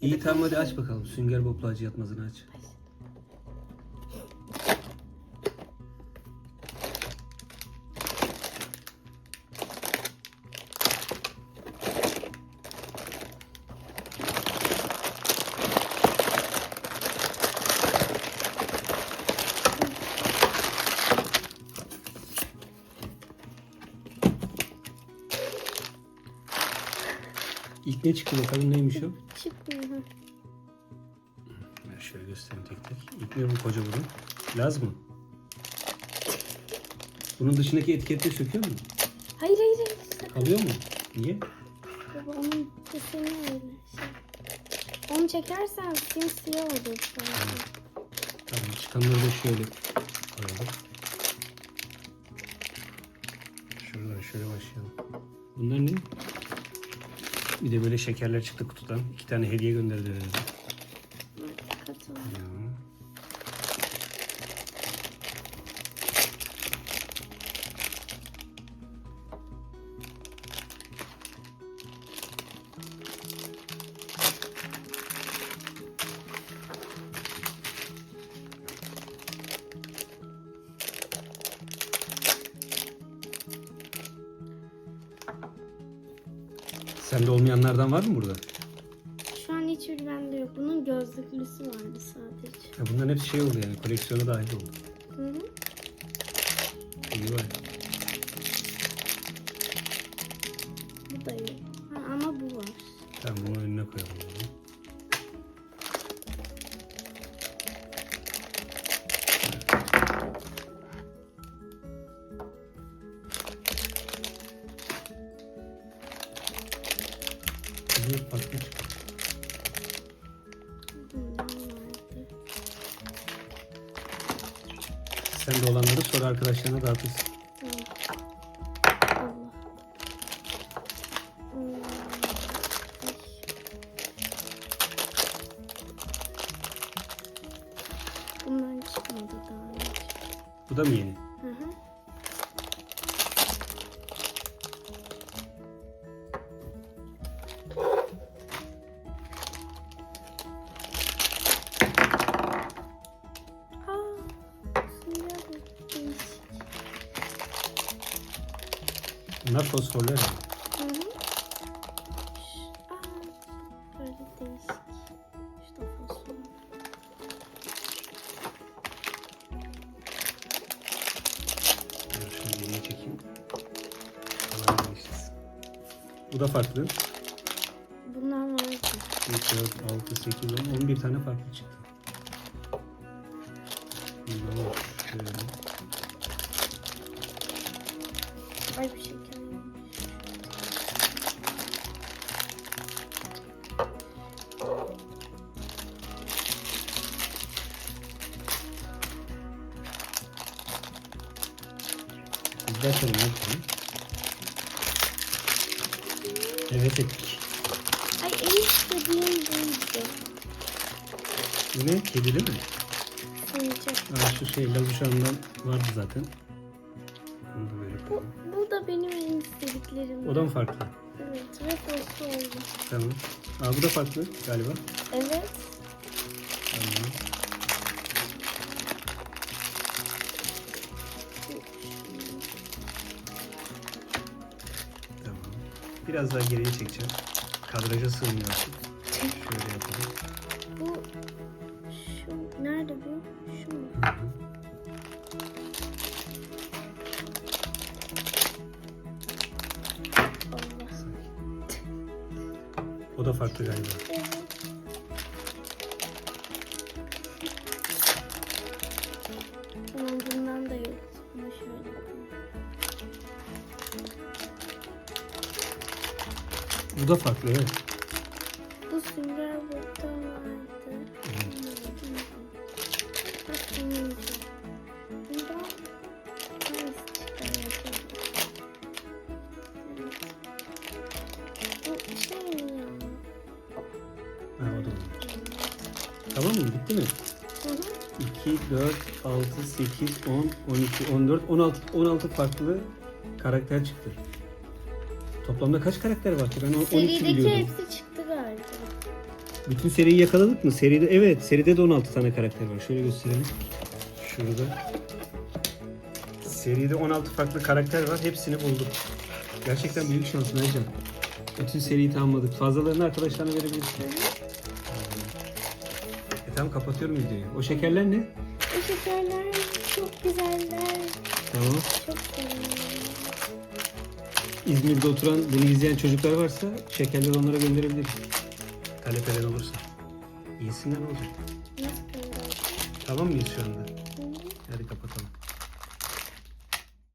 İyi tamam hadi aç bakalım. Sünger Bob'la acı yatmazını aç. İlk ne çıktı bakalım neymiş o? Çıkmıyor. Ben şöyle göstereyim tek tek. İlk ne bu koca burun? Laz mı? Bunun dışındaki etiketleri söküyor mu? Hayır hayır hayır. sakın. Kalıyor mu? Niye? Baba onun kesini öyle şey. Onu çekersen simsiyah olur. sonra. Tamam çıkanları da şöyle koyalım. Şuradan şöyle başlayalım. Bunlar ne? Bir de böyle şekerler çıktı kutudan. İki tane hediye gönderdi herhalde. Katıl. Ya. Sende olmayanlardan var mı burada? Şu an hiçbir bende yok. Bunun gözlüklüsü vardı sadece. Ya bunların hepsi şey oldu yani koleksiyona dahil oldu. Hı hı. İyi var. Bu da yok. Ha, ama bu var. Tamam bunu önüne koyalım. o Bundan vardı. Sen de olanları sonra arkadaşlarına dağıtırsın. Bu da mı yeni? Bunlar fosforlu herhalde. Hı hı. Aa, böyle değişik. İşte fosfor. Dur Şunu yerine çekeyim. Kolay değişiriz. Bu da farklı. Bundan vardı. 3, 4, 6, 8, 10, 11 tane farklı çıktı. Bunlar var. Şöyle. Ay bir şeker Ne yapalım. Evet ettik. Ay en istediğim buydu. Bu ne? Kedili mi? Sincap. Aa, şu şey lavuşağından vardı zaten. Bunu da böyle Bu, koyalım. bu da benim en istediklerim. O da mı farklı? Evet ve fosfor oldu. Tamam. Aa bu da farklı galiba. Evet. Tamam. Biraz daha geriye çekeceğim. Kadraja sığmıyor artık. Şöyle yapalım. Bu şu nerede bu? Şu mu? Hı. O da farklı galiba. Evet. Bu da farklı evet. Bu sünger bottan vardı. Evet. Tamam mı? Bitti mi? Hı hı. 2, 4, 6, 8, 10, 12, 14, 16, 16 farklı karakter çıktı. Toplamda kaç karakter var ki? Ben o 12 Serideki biliyordum. hepsi çıktı galiba. Bütün seriyi yakaladık mı? Seride evet, seride de 16 tane karakter var. Şöyle gösterelim. Şurada. Seride 16 farklı karakter var. Hepsini bulduk. Gerçekten büyük şans Mercan. Bütün seriyi tamamladık. Fazlalarını arkadaşlarına verebilirsin. E tamam kapatıyorum videoyu. O şekerler ne? Bu şekerler çok güzeller. Tamam. Çok seviyorum. İzmir'de oturan, bunu izleyen çocuklar varsa şekerleri onlara gönderebiliriz. Talep eden olursa. İyisinden olacak. Nasıl? Tamam mıyız şu anda? Hı hı. Hadi kapatalım.